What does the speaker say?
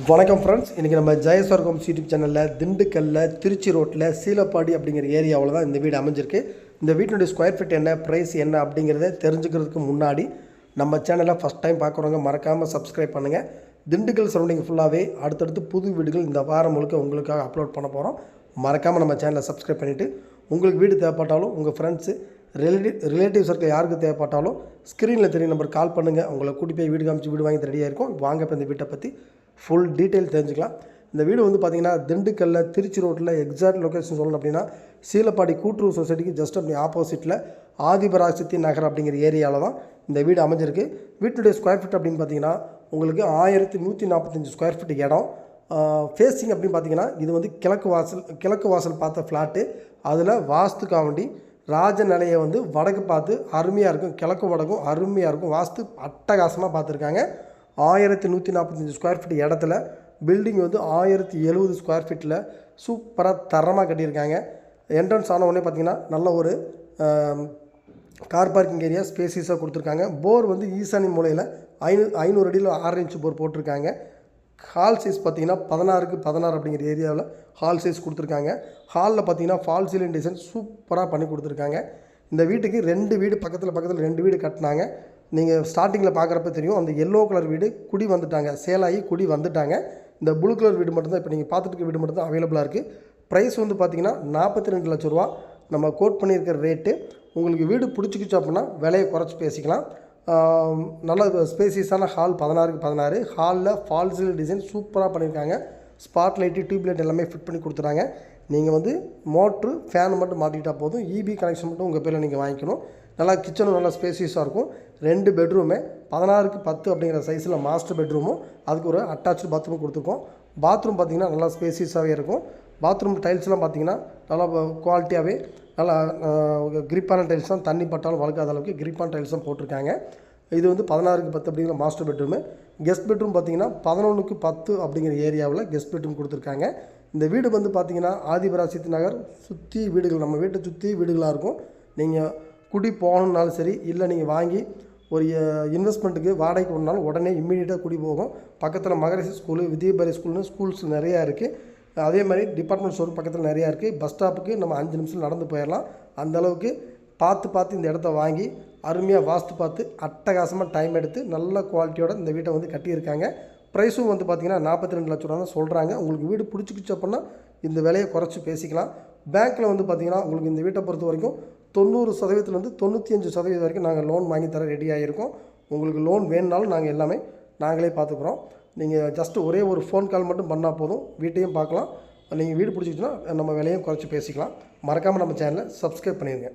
வணக்கம் ஃப்ரெண்ட்ஸ் இன்றைக்கி நம்ம ஜெயஸ்வர்கம் யூடியூப் சேனலில் திண்டுக்கல்லில் திருச்சி ரோட்டில் சீலப்பாடி அப்படிங்கிற ஏரியாவில் தான் இந்த வீடு அமைஞ்சிருக்கு. இந்த வீட்டினுடைய ஸ்கொயர் ஃபீட் என்ன ப்ரைஸ் என்ன அப்படிங்கிறத தெரிஞ்சுக்கிறதுக்கு முன்னாடி நம்ம சேனலை ஃபஸ்ட் டைம் பார்க்குறவங்க மறக்காமல் சப்ஸ்கிரைப் பண்ணுங்கள் திண்டுக்கல் சரௌண்டிங் ஃபுல்லாகவே அடுத்தடுத்து புது வீடுகள் இந்த வாரம் முழுக்க உங்களுக்காக அப்லோட் பண்ண போகிறோம் மறக்காமல் நம்ம சேனலை சப்ஸ்கிரைப் பண்ணிவிட்டு உங்களுக்கு வீடு தேவைப்பட்டாலும் உங்கள் ஃப்ரெண்ட்ஸு ரிலேட்டிவ் ரிலேட்டிவ் சர்க்கிள் யாருக்கு தேவைப்பட்டாலும் ஸ்க்ரீனில் தெரிய நம்பர் கால் பண்ணுங்கள் உங்களை கூட்டி போய் வீடு காமிச்சு வீடு வாங்கி ரெடியாக இருக்கும். வாங்க இப்போ இந்த வீட்டை பற்றி ஃபுல் டீட்டெயில் தெரிஞ்சுக்கலாம். இந்த வீடு வந்து பார்த்திங்கன்னா திண்டுக்கல்லில் திருச்சி ரோட்டில் எக்ஸாக்ட் லொக்கேஷன் சொல்லணும் அப்படின்னா சீலப்பாடி கூட்டுறவு சொசைட்டிக்கு ஜஸ்ட் அப்படி ஆப்போசிட்டில் ஆதிபராசக்தி நகர் அப்படிங்கிற ஏரியாவில் தான் இந்த வீடு அமைஞ்சிருக்கு. வீட்டுடைய ஸ்கொயர் ஃபீட் அப்படின்னு பார்த்தீங்கன்னா உங்களுக்கு ஆயிரத்தி நூற்றி நாற்பத்தஞ்சு ஸ்கொயர் ஃபீட் இடம். ஃபேஸிங் அப்படின்னு பார்த்தீங்கன்னா இது வந்து கிழக்கு வாசல் கிழக்கு வாசல் பார்த்த ஃப்ளாட்டு அதில் வாஸ்துக்காவண்டி ராஜ நிலையை வந்து வடக்கு பார்த்து அருமையாக இருக்கும். கிழக்கு வடக்கும் அருமையாக இருக்கும். வாஸ்து அட்டகாசமாக பார்த்துருக்காங்க. ஆயிரத்தி நூற்றி நாற்பத்தஞ்சு ஸ்கொயர் ஃபீட் இடத்துல பில்டிங் வந்து ஆயிரத்தி எழுபது ஸ்கொயர் ஃபீட்டில் சூப்பராக தரமாக கட்டியிருக்காங்க. என்ட்ரன்ஸ் ஆன உடனே பார்த்தீங்கன்னா நல்ல ஒரு கார் பார்க்கிங் ஏரியா ஸ்பேசிஸாக கொடுத்துருக்காங்க. போர் வந்து ஈசானி மூலையில் ஐநூ ஐநூறு அடியில் ஆறு இன்ச்சு போர் போட்டிருக்காங்க. ஹால் சைஸ் பார்த்தீங்கன்னா பதினாறுக்கு பதினாறு அப்படிங்கிற ஏரியாவில் ஹால் சைஸ் கொடுத்துருக்காங்க. ஹாலில் பார்த்தீங்கன்னா ஃபால் சீலிங் டிசைன் சூப்பராக பண்ணி கொடுத்துருக்காங்க. இந்த வீட்டுக்கு ரெண்டு வீடு பக்கத்தில் பக்கத்தில் ரெண்டு வீடு கட்டினாங்க. நீங்கள் ஸ்டார்டிங்கில் பார்க்குறப்ப தெரியும் அந்த எல்லோ கலர் வீடு குடி வந்துட்டாங்க. சேலாகி குடி வந்துட்டாங்க. இந்த ப்ளூ கலர் வீடு மட்டும்தான் இப்போ நீங்கள் பார்த்துட்டு வீடு மட்டும்தான் அவைலபிளாக இருக்குது ப்ரைஸ் வந்து பார்த்தீங்கன்னா நாற்பத்தி ரெண்டு லட்ச ரூபா. நம்ம கோட் பண்ணியிருக்கிற ரேட்டு உங்களுக்கு வீடு பிடிச்சிக்கிச்சு அப்படின்னா விலையை குறைச்சி பேசிக்கலாம். நல்ல ஸ்பேசியஸான ஹால் பதினாறுக்கு பதினாறு. ஹாலில் ஃபால்ஸில் டிசைன் சூப்பராக பண்ணியிருக்காங்க. ஸ்பாட் லைட்டு டியூப் லைட் எல்லாமே ஃபிட் பண்ணி கொடுத்துறாங்க. நீங்கள் வந்து மோட்ரு ஃபேன் மட்டும் மாட்டிக்கிட்டால் போதும். இபி கனெக்ஷன் மட்டும் உங்கள் பேரில் நீங்கள் வாங்கிக்கணும். நல்லா கிச்சனும் நல்லா ஸ்பேசியஸாக இருக்கும். ரெண்டு பெட்ரூமே பதினாறுக்கு பத்து அப்படிங்கிற சைஸில் மாஸ்டர் பெட்ரூமும் அதுக்கு ஒரு அட்டாச்சு பாத்ரூம் கொடுத்துருக்கோம். பாத்ரூம் பார்த்தீங்கன்னா நல்லா ஸ்பேசியஸாகவே இருக்கும். பாத்ரூம் டைல்ஸ்லாம் பார்த்தீங்கன்னா நல்லா குவாலிட்டியாகவே நல்லா கிரிப்பான டைல்ஸ் தான். தண்ணி பட்டாலும் வளர்க்காத அளவுக்கு கிரிப்பான டைல்ஸ் தான் போட்டிருக்காங்க. இது வந்து பதினாறுக்கு பத்து அப்படிங்கிற மாஸ்டர் பெட்ரூமு கெஸ்ட் பெட்ரூம் பார்த்தீங்கன்னா பதினொன்றுக்கு பத்து அப்படிங்கிற ஏரியாவில் கெஸ்ட் பெட்ரூம் கொடுத்துருக்காங்க. இந்த வீடு வந்து பார்த்தீங்கன்னா ஆதிபராசித்து நகர். சுற்றி வீடுகள் நம்ம வீட்டை சுற்றி வீடுகளாக இருக்கும். நீங்கள் குடி போகணுன்னாலும் சரி இல்லை நீங்கள் வாங்கி ஒரு இன்வெஸ்ட்மெண்ட்டுக்கு வாடகைக்கு ஒன்றாலும் உடனே இம்மீடியட்டாக குடி போகும். பக்கத்தில் மகரிஷி ஸ்கூலு விஜயபாரி ஸ்கூல்னு ஸ்கூல்ஸ் நிறையா இருக்குது அதே மாதிரி டிபார்ட்மெண்ட் ஸ்டோர் பக்கத்தில் நிறையா இருக்குது பஸ் ஸ்டாப்புக்கு நம்ம அஞ்சு நிமிஷம் நடந்து போயிடலாம். அந்தளவுக்கு பார்த்து பார்த்து இந்த இடத்த வாங்கி அருமையாக வாஸ்து பார்த்து அட்டகாசமாக டைம் எடுத்து நல்ல குவாலிட்டியோட இந்த வீட்டை வந்து கட்டியிருக்காங்க. ப்ரைஸும் வந்து பார்த்திங்கன்னா நாற்பத்தி ரெண்டு லட்ச ரூபா தான் சொல்கிறாங்க உங்களுக்கு வீடு பிடிச்சிக்கிச்சு அப்படின்னா இந்த விலையை குறைச்சி பேசிக்கலாம். பேங்க்கில் வந்து பார்த்திங்கன்னா உங்களுக்கு இந்த வீட்டை பொறுத்த வரைக்கும் தொண்ணூறு சதவீதத்துலேருந்து தொண்ணூற்றி அஞ்சு சதவீதம் வரைக்கும் நாங்கள் லோன் வாங்கி தர ரெடி ஆகியிருக்கோம் உங்களுக்கு லோன் வேணுனாலும் நாங்கள் எல்லாமே நாங்களே பார்த்துக்குறோம் நீங்கள் ஜஸ்ட் ஒரே ஒரு ஃபோன் கால் மட்டும் பண்ணால் போதும். வீட்டையும் பார்க்கலாம் நீங்கள் வீடு பிடிச்சிக்கிச்சுன்னா நம்ம விலையும் குறைச்சி பேசிக்கலாம். மறக்காமல் நம்ம சேனலை சப்ஸ்கிரைப் பண்ணிடுங்க